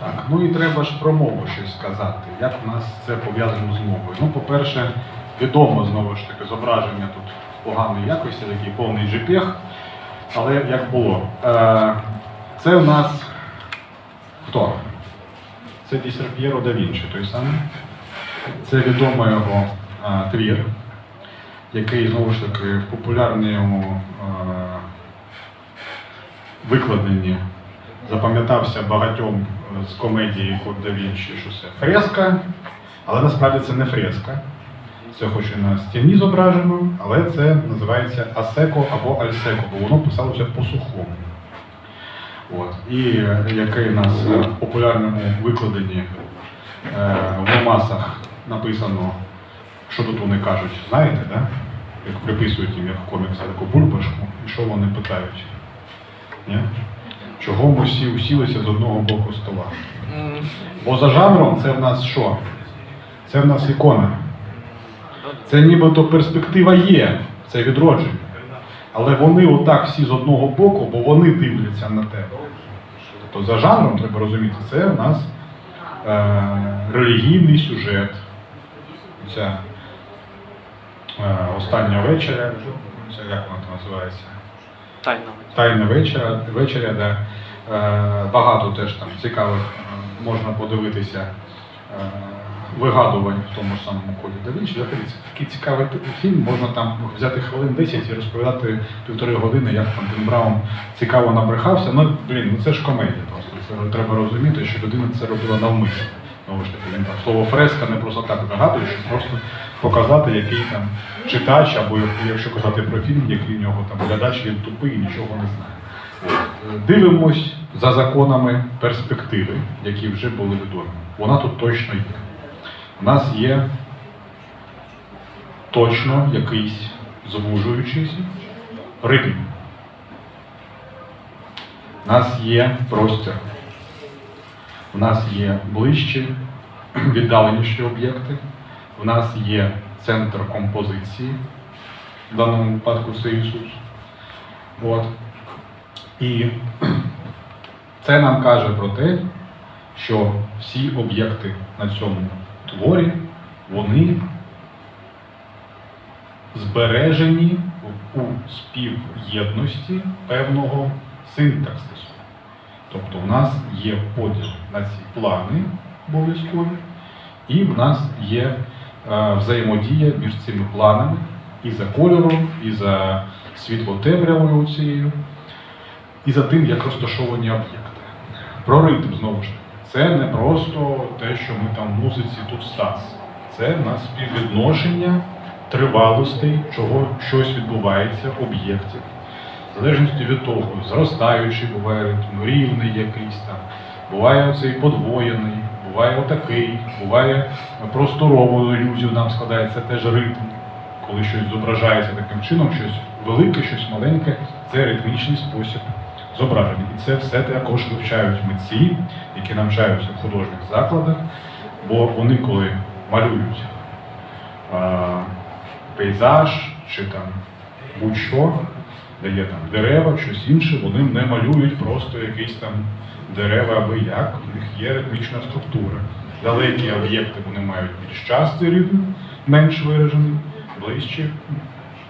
Так, ну і треба ж про мову щось сказати. Як у нас це пов'язано з мовою? Ну, по-перше, відомо знову ж таки зображення тут поганої якості, такий повний JPEG, але як було. Е, це у нас хто? Це Дісер П'єро да Вінчі, той самий. Це відомий його е, твір, який знову ж таки в популярному е, викладенні запам'ятався багатьом е, з комедії Код да Вінчі, що це фреска, але насправді це не фреска. Це хоч і на стіні зображено, але це називається асеко або альсеко, бо воно писалося по-сухому. І який у нас е, в популярному викладенні е, в Ломасах написано, що тут вони кажуть, знаєте, да? як приписують їм, як в таку бульбашку, і що вони питають? Ні? Чого ми всі усілися з одного боку стола? Бо за жанром це в нас що? Це в нас ікона. Це нібито перспектива є, це відродження. Але вони отак всі з одного боку, бо вони дивляться на тебе. Тобто за жанром треба розуміти, це у нас е, релігійний сюжет. Ця е, остання вечеря, це як вона називається? Тайна. Тайна вечеря, вечеря де багато теж там цікавих е, можна подивитися е, вигадувань в тому ж самому колі да Вінчі. Це такий цікавий фільм, можна там взяти хвилин 10 і розповідати півтори години, як там Ден Браун цікаво набрехався. Ну, блін, ну це ж комедія просто. Це треба розуміти, що людина це робила навмисно. Знову ж таки, він там слово фреска не просто так вигадує, щоб просто показати, який там читач, або якщо казати про фільм, який в нього там глядач, він тупий і нічого не знає. Е, Дивимось за законами перспективи, які вже були відомі. Вона тут точно є. У нас є точно якийсь звужуючийся ритм. У нас є простір. У нас є ближчі, віддаленіші об'єкти. У нас є центр композиції, в даному випадку це Ісус. От. І це нам каже про те, що всі об'єкти на цьому творі, вони збережені у співєдності певного синтаксису. Тобто в нас є поділ на ці плани обов'язкові, і в нас є взаємодія між цими планами і за кольором, і за світло-темрявою цією, і за тим, як розташовані об'єкти. Про ритм знову ж таки. Це не просто те, що ми там в музиці тут стас. Це в нас співвідношення тривалостей, чого щось відбувається, об'єктів. В залежності від того, зростаючий буває ритм, рівний якийсь там, буває оцей подвоєний, буває отакий, буває просторовою ілюзію нам складається теж ритм. Коли щось зображається таким чином, щось велике, щось маленьке, це ритмічний спосіб зображення. І це все також вивчають митці, які навчаються в художніх закладах, бо вони, коли малюють а, пейзаж чи там будь-що, де є там дерева, щось інше, вони не малюють просто якісь там дерева аби як, у них є ритмічна структура. Далекі об'єкти вони мають більш частий ритм, менш виражений, ближчі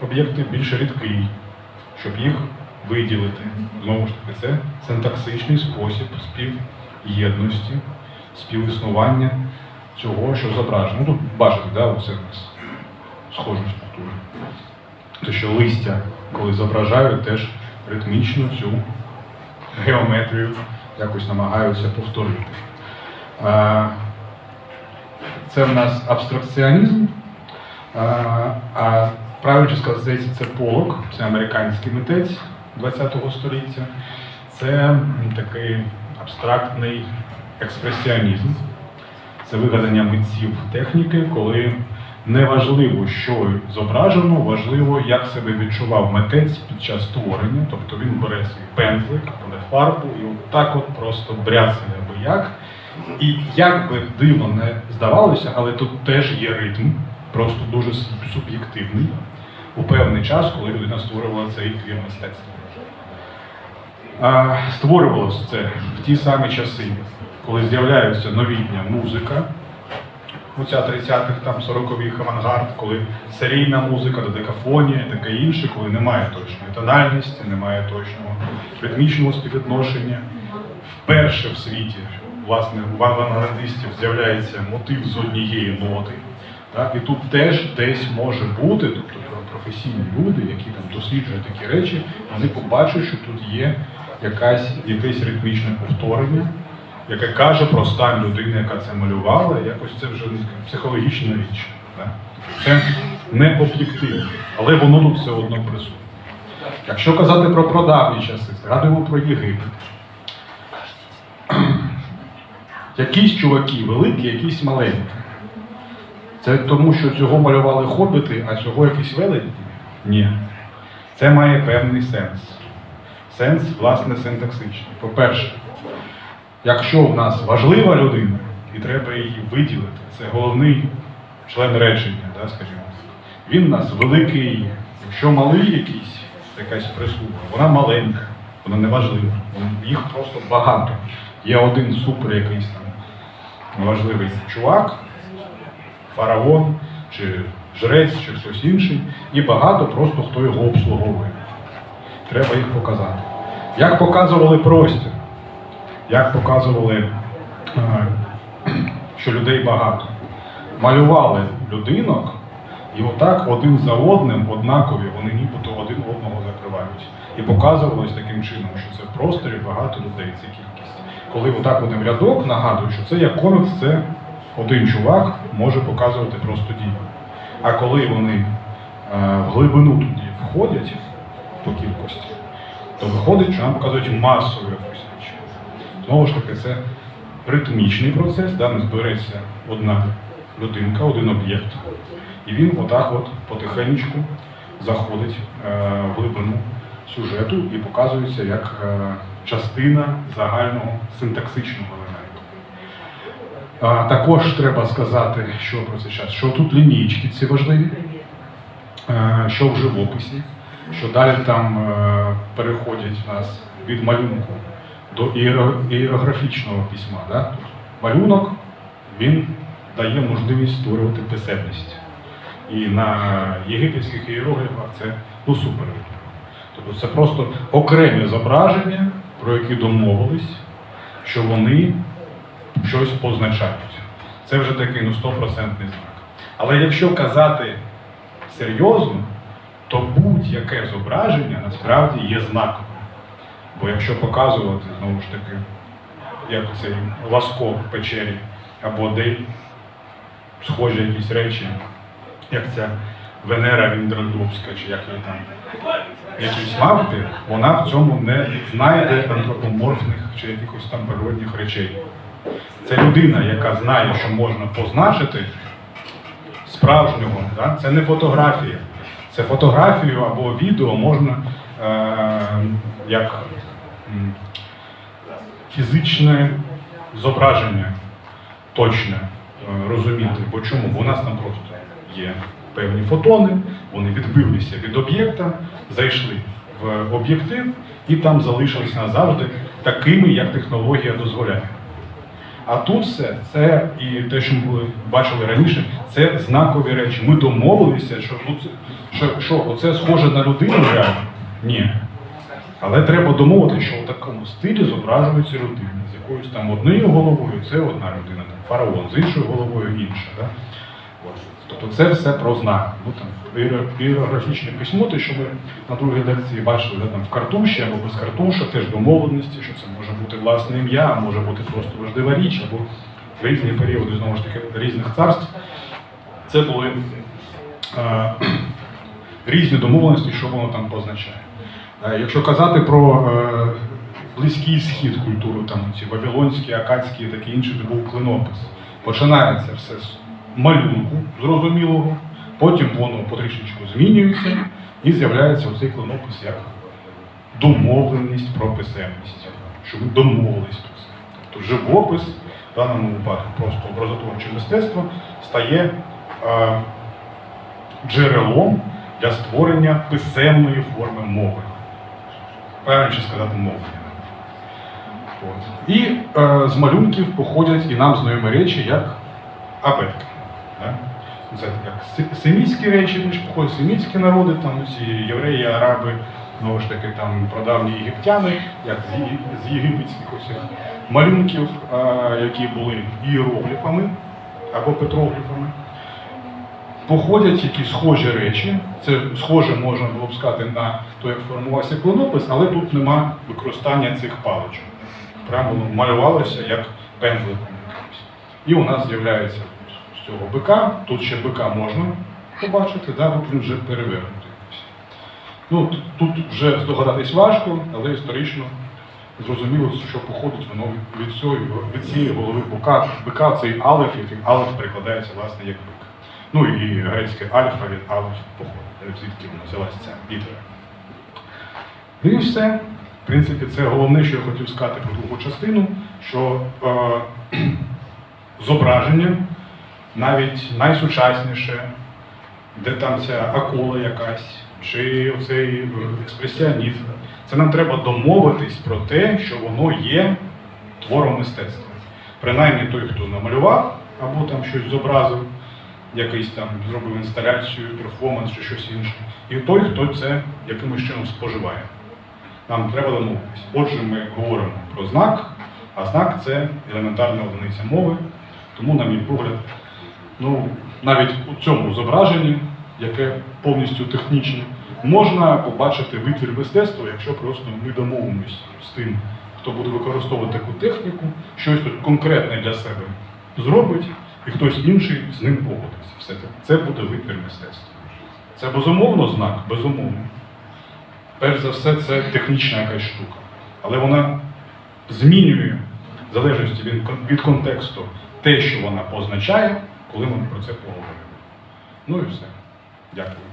об'єкти більш рідкий, щоб їх виділити. Знову ж таки, це синтаксичний спосіб співєдності, співіснування цього, що зображено. Ну тут бачите, да, оце нас схожа структура. То що листя, коли зображають, теж ритмічно цю геометрію якось намагаються повторити. Це в нас абстракціонізм, а, правильно сказати, здається, це Полок, це американський митець ХХ століття. Це такий абстрактний експресіонізм. Це вигадання митців техніки, коли неважливо, що зображено, важливо, як себе відчував митець під час створення. Тобто він бере свій пензлик, бере фарбу і от так от просто бряцає аби як. І як би дивно не здавалося, але тут теж є ритм, просто дуже суб'єктивний, у певний час, коли людина створювала цей твір мистецтва. Створювалося це в ті самі часи, коли з'являється новітня музика, оця 30-х, там 40-х авангард, коли серійна музика, додекафонія, таке інше, коли немає точної тональності, немає точного ритмічного співвідношення. Вперше в світі, власне, у авангардистів з'являється мотив з однієї ноти. Так? І тут теж десь може бути, тобто професійні люди, які там досліджують такі речі, вони побачать, що тут є якась, якесь ритмічне повторення, яке каже про стан людини, яка це малювала, якось це вже психологічна річ. Так? Це не об'єктивно, але воно тут все одно присутнє. Якщо казати про прадавні часи, згадуємо про Єгипет. Якісь чуваки великі, якісь маленькі. Це тому, що цього малювали хобіти, а цього якісь великі? Ні. Це має певний сенс. Сенс, власне, синтаксичний. По-перше, якщо в нас важлива людина, і треба її виділити, це головний член речення, да, скажімо. Він у нас великий. Якщо малий якийсь, якась прислуга, вона маленька, вона не важлива. Їх просто багато. Є один супер якийсь там важливий чувак, фараон, чи жрець, чи хтось інший, і багато просто хто його обслуговує. Треба їх показати. Як показували простір, як показували, е, що людей багато. Малювали людинок, і отак один за одним, однакові, вони нібито один одного закривають. І показувалось таким чином, що це в просторі багато людей, це кількість. Коли отак в рядок нагадують, що це як комікс, це один чувак може показувати просто дію. А коли вони е, в глибину туди входять по кількості, то виходить, що нам показують масову якусь. Знову ж таки, це ритмічний процес, да, не збереться одна людинка, один об'єкт. І він отак от потихеньку заходить е, в глибину сюжету і показується як е, частина загального синтаксичного елементу. Також треба сказати, що про цей час, що тут лінійки ці важливі, е, що в живописі, що далі там переходять нас від малюнку до іерографічного письма. Да? Малюнок він дає можливість створювати писемність. І на єгипетських іерогліфах це ну, супер. Тобто це просто окремі зображення, про які домовились, що вони щось позначають. Це вже такий ну, стопроцентний знак. Але якщо казати серйозно, то будь-яке зображення насправді є знаковим. Бо якщо показувати, знову ж таки, як цей ласко в печері, або де схожі якісь речі, як ця Венера Віндердубська, чи як її там, якісь мавпи, вона в цьому не знайде антропоморфних чи якихось там природних речей. Це людина, яка знає, що можна позначити справжнього. Да? Це не фотографія. Це фотографію або відео можна е, як фізичне зображення точне е, розуміти. Бо чому? Бо у нас там просто є певні фотони, вони відбилися від об'єкта, зайшли в об'єктив і там залишились назавжди такими, як технологія дозволяє. А тут все, це і те, що ми бачили раніше, це знакові речі. Ми домовилися, що, ну, це, що, що оце схоже на людину реально. Ні. Але треба домовити, що в такому стилі зображується людина. З якоюсь там однією головою це одна людина, там, фараон, з іншою головою інша. Да? Тобто це все про знак. Ну, там, іерографічне письмо, те, що ми на другій лекції бачили да, там, в картуші або без картуша, теж домовленості, що це може бути власне ім'я, може бути просто важлива річ, або різні періоди знову ж таки різних царств. Це були е, різні домовленості, що воно там позначає. Е, Якщо казати про е, близький схід культуру, там ці вавилонські, акадські і таке інше, де був клинопис. Починається все з малюнку зрозумілого, потім воно потрішечку змінюється і з'являється оцей клинопис як домовленість про писемність. Що ви домовились про це. Тобто живопис, в даному випадку просто образотворче мистецтво, стає е, джерелом для створення писемної форми мови. Правильніше сказати мовлення. І е, з малюнків походять і нам знайомі речі, як абетки. Це як се- семітські речі, більш походять семітські народи, там ці євреї, араби, знову ж таки, там прадавні єгиптяни, як з, єгипетських усіх малюнків, які були іерогліфами або петрогліфами. Походять якісь схожі речі. Це схоже можна було б сказати на те, як формувався клинопис, але тут нема використання цих паличок. Прямо малювалося як пензликом. І у нас з'являється цього бика. Тут ще бика можна побачити, да? тут він вже перевернутий. Ну, тут вже здогадатись важко, але історично зрозуміло, що походить воно від, цього, від цієї голови бика. Бика цей алеф, який алеф перекладається власне як бик. Ну і грецьке альфа від алеф походить, звідки воно взялася ця літера. Ну і все. В принципі, це головне, що я хотів сказати про другу частину, що е, зображення навіть найсучасніше, де там ця акула якась, чи оцей е, експресіонізм. Це нам треба домовитись про те, що воно є твором мистецтва. Принаймні той, хто намалював або там щось зобразив, якийсь там зробив інсталяцію, перформанс чи щось інше. І той, хто це якимось чином споживає. Нам треба домовитися. Отже, ми говоримо про знак, а знак це елементарна одиниця мови. Тому, на мій погляд, ну, навіть у цьому зображенні, яке повністю технічне, можна побачити витвір мистецтва, якщо просто ми домовимося з тим, хто буде використовувати таку техніку, щось тут конкретне для себе зробить, і хтось інший з ним погодиться. Все це буде витвір мистецтва. Це безумовно знак, безумовно. Перш за все, це технічна якась штука. Але вона змінює, в залежності від контексту, те, що вона позначає, коли ми про це поговоримо. Ну і все. Дякую.